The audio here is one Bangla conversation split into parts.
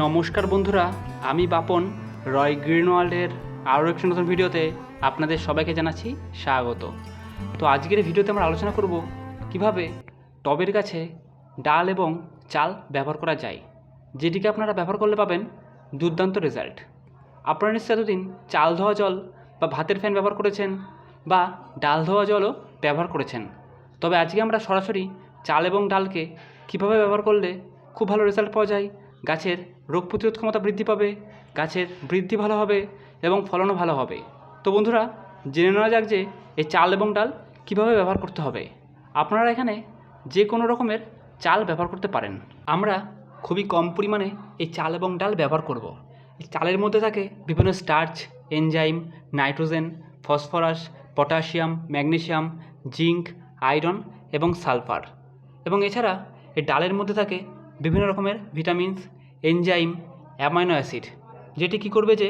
নমস্কার বন্ধুরা, আমি বাপন, রয় গ্রিনওয়ার্ল্ডের আরও একটি নতুন ভিডিওতে আপনাদের সবাইকে জানাচ্ছি স্বাগত। তো আজকের ভিডিওতে আমরা আলোচনা করব কীভাবে টবের গাছে ডাল এবং চাল ব্যবহার করা যায়, যেটিকে আপনারা ব্যবহার করলে পাবেন দুর্দান্ত রেজাল্ট। আপনারা নিশ্চয় এতদিন চাল ধোয়া জল বা ভাতের ফ্যান ব্যবহার করেছেন বা ডাল ধোয়া জলও ব্যবহার করেছেন। তবে আজকে আমরা সরাসরি চাল এবং ডালকে কীভাবে ব্যবহার করলে খুব ভালো রেজাল্ট পাওয়া যায় গাছের রোগ প্রতিরোধ ক্ষমতা বৃদ্ধি পাবে, গাছের বৃদ্ধি ভালো হবে এবং ফলনও ভালো হবে। তো বন্ধুরা, জেনে নেওয়া যাক যে এই চাল এবং ডাল কীভাবে ব্যবহার করতে হবে। আপনারা এখানে যে কোনো রকমের চাল ব্যবহার করতে পারেন। আমরা খুবই কম পরিমাণে এই চাল এবং ডাল ব্যবহার করব। চালের মধ্যে থাকে বিভিন্ন starch, enzyme, nitrogen, phosphorus, potassium magnesium zinc, iron এবং সালফার। এবং এছাড়া এই ডালের মধ্যে থাকে বিভিন্ন রকমের ভিটামিনস, এনজাইম, অ্যামাইনো অ্যাসিড, যেটি কী করবে যে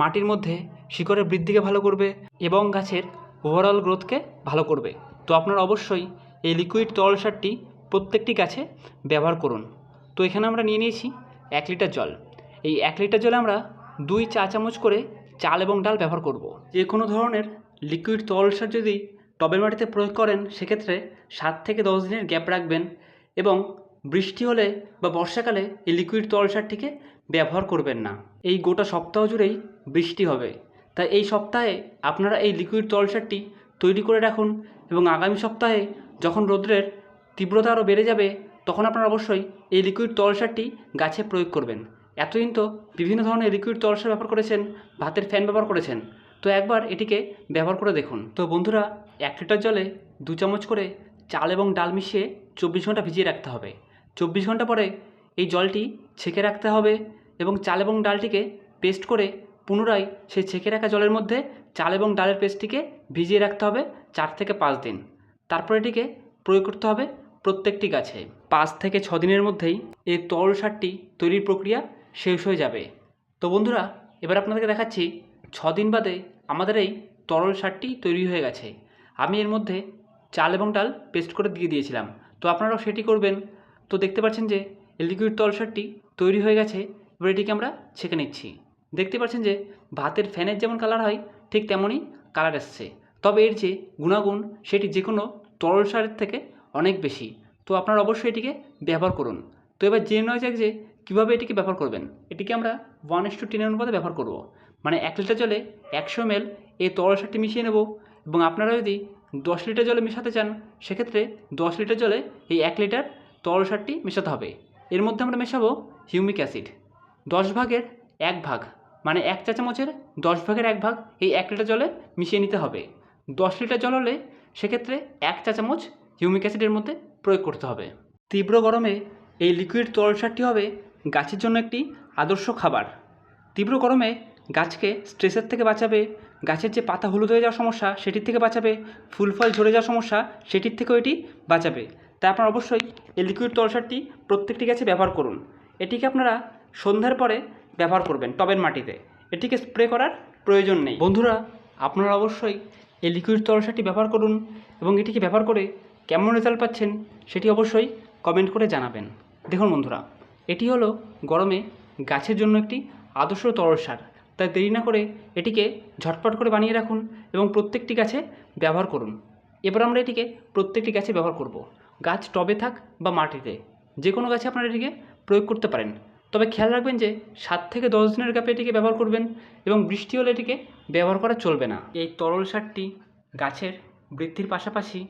মাটির মধ্যে শিকড়ের বৃদ্ধিকে ভালো করবে এবং গাছের ওভারঅল গ্রোথকে ভালো করবে। তো আপনারা অবশ্যই এই লিকুইড তরল সারটি প্রত্যেকটি গাছে ব্যবহার করুন। তো এখানে আমরা নিয়ে নিয়েছি এক লিটার জল। এই এক লিটার জলে আমরা দুই চা চামচ করে চাল এবং ডাল ব্যবহার করব। যে কোনো ধরনের লিকুইড তরল সার যদি টবের মাটিতে প্রয়োগ করেন, সেক্ষেত্রে সাত থেকে দশ দিনের গ্যাপ রাখবেন এবং বৃষ্টি হলে বা বর্ষাকালে এই লিকুইড তরল সারটিকে ব্যবহার করবেন না। এই গোটা সপ্তাহ জুড়েই বৃষ্টি হবে। তাই এই সপ্তাহে আপনারা এই লিকুইড তরল সারটি তৈরি করে রাখুন এবং আগামী সপ্তাহে যখন রোদ্রের তীব্রতা আরও বেড়ে যাবে, তখন আপনারা অবশ্যই এই লিকুইড তরল সারটি গাছে প্রয়োগ করবেন। এতদিন তো বিভিন্ন ধরনের লিকুইড তরল সার ব্যবহার করেছেন, ভাতের ফ্যান ব্যবহার করেছেন। তো একবার এটিকে ব্যবহার করে দেখুন। তো বন্ধুরা, এক লিটার জলে দু চামচ করে চাল এবং ডাল মিশিয়ে চব্বিশ ঘণ্টা ভিজিয়ে রাখতে হবে। চব্বিশ ঘণ্টা পরে এই জলটি ছেঁকে রাখতে হবে এবং চাল এবং ডালটিকে পেস্ট করে পুনরায় সেই ছেঁকে রাখা জলের মধ্যে চাল এবং ডালের পেস্টটিকে ভিজিয়ে রাখতে হবে চার থেকে পাঁচ দিন। তারপর এটিকে প্রয়োগ করতে হবে প্রত্যেকটি গাছে। পাঁচ থেকে ছ দিনের মধ্যেই এই তরল সারটি তৈরির প্রক্রিয়া শেষ হয়ে যাবে। তো বন্ধুরা, এবার আপনাদেরকে দেখাচ্ছি ছ দিন বাদে আমাদের এই তরল সারটি তৈরি হয়ে গেছে। আমি এর মধ্যে চাল এবং ডাল পেস্ট করে দিয়ে দিয়েছিলাম। তো আপনারাও সেটি করবেন। তো দেখতে পাচ্ছেন যে লিকুইড তরল সারটি তৈরি হয়ে গেছে, এবার এটিকে আমরা ছেঁকে নিচ্ছি। দেখতে পাচ্ছেন যে ভাতের ফ্যানের যেমন কালার হয়, ঠিক তেমনই কালার এসছে। তবে এর যে গুণাগুণ, সেটি যে কোনো তরল সারের থেকে অনেক বেশি। তো আপনারা অবশ্যই এটিকে ব্যবহার করুন। তো এবার জেনে নেওয়া যাক যে কীভাবে এটিকে ব্যবহার করবেন। এটিকে আমরা ওয়ান ইস টু টেনের অনুপাতে ব্যবহার করব। মানে এক লিটার জলে একশো এম এই তরল সারটি মিশিয়ে নেব এবং আপনারা যদি দশ লিটার জলে মেশাতে চান, সেক্ষেত্রে দশ লিটার জলে এই এক লিটার তরল সারটি মেশাতে হবে। এর মধ্যে আমরা মেশাবো হিউমিক অ্যাসিড। দশ ভাগের এক ভাগ মানে এক চা চামচের দশ ভাগের এক ভাগ এই এক লিটার জলে মিশিয়ে নিতে হবে। দশ লিটার জল হলে সেক্ষেত্রে এক চা চামচ হিউমিক অ্যাসিডের মধ্যে প্রয়োগ করতে হবে। তীব্র গরমে এই লিকুইড তরল সারটি হবে গাছের জন্য একটি আদর্শ খাবার। তীব্র গরমে গাছকে স্ট্রেসের থেকে বাঁচাবে, গাছের যে পাতা হলুদ হয়ে যাওয়ার সমস্যা সেটির থেকে বাঁচাবে, ফুল ফল ঝরে যাওয়ার সমস্যা সেটির থেকেও এটি বাঁচাবে। তাই আপনারা অবশ্যই এই লিকুইড তরল সারটি প্রত্যেকটি গাছে ব্যবহার করুন। এটিকে আপনারা সন্ধ্যার পরে ব্যবহার করবেন টবের মাটিতে। এটিকে স্প্রে করার প্রয়োজন নেই। বন্ধুরা, আপনারা অবশ্যই এই লিকুইড তরল সারটি ব্যবহার করুন এবং এটিকে ব্যবহার করে কেমন রেজাল্ট পাচ্ছেন সেটি অবশ্যই কমেন্ট করে জানাবেন। দেখুন বন্ধুরা, এটি হলো গরমে গাছের জন্য একটি আদর্শ তরল সার তাই দেরি না করে এটিকে ঝটপট করে বানিয়ে রাখুন এবং প্রত্যেকটি গাছে ব্যবহার করুন। এবার আমরা এটিকে প্রত্যেকটি গাছে ব্যবহার করব। গাছ টবে থাক বা মাটিতে, যে কোনো গাছে আপনারা এটিকে প্রয়োগ করতে পারেন। তবে খেয়াল রাখবেন যে সাত থেকে দশ দিনের গ্যাপে এটিকে ব্যবহার করবেন এবং বৃষ্টি হলে এটিকে ব্যবহার করা চলবে না। এই তরল সারটি গাছের বৃদ্ধির পাশাপাশি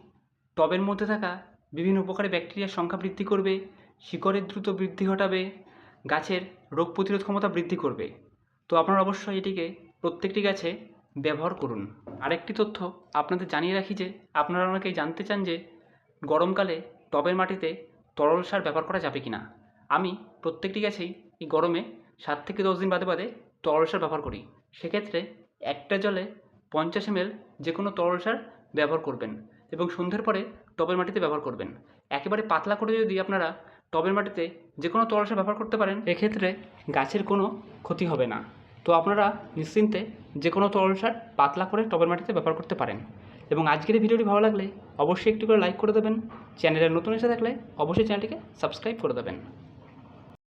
টবের মধ্যে থাকা বিভিন্ন উপকারী ব্যাকটেরিয়ার সংখ্যা বৃদ্ধি করবে, শিকড়ের দ্রুত বৃদ্ধি ঘটাবে, গাছের রোগ প্রতিরোধ ক্ষমতা বৃদ্ধি করবে। তো আপনারা অবশ্যই এটিকে প্রত্যেকটি গাছে ব্যবহার করুন। আরেকটি তথ্য আপনাদের জানিয়ে রাখি যে আপনারা অনেকেই জানতে চান যে গরমকালে টবের মাটিতে তরল সার ব্যবহার করা যাবে কি না আমি প্রত্যেকটি গাছেই এই গরমে সাত থেকে দশ দিন বাদে বাদে তরল সার ব্যবহার করি। সেক্ষেত্রে একটা জলে পঞ্চাশ এমএল যে কোনো তরল সার ব্যবহার করবেন এবং সন্ধ্যের পরে টবের মাটিতে ব্যবহার করবেন। একেবারে পাতলা করে যদি আপনারা টবের মাটিতে যে কোনো তরল সার ব্যবহার করতে পারেন, এক্ষেত্রে গাছের কোনো ক্ষতি হবে না। তো আপনারা নিশ্চিন্তে যে কোনো তরল সার পাতলা করে টবের মাটিতে ব্যবহার করতে পারেন। এবং আজকের এই ভিডিওটি ভালো লাগলে অবশ্যই একটু করে লাইক করে দেবেন। চ্যানেলে নতুন এসে থাকলে অবশ্যই চ্যানেলটিকে সাবস্ক্রাইব করে দেবেন।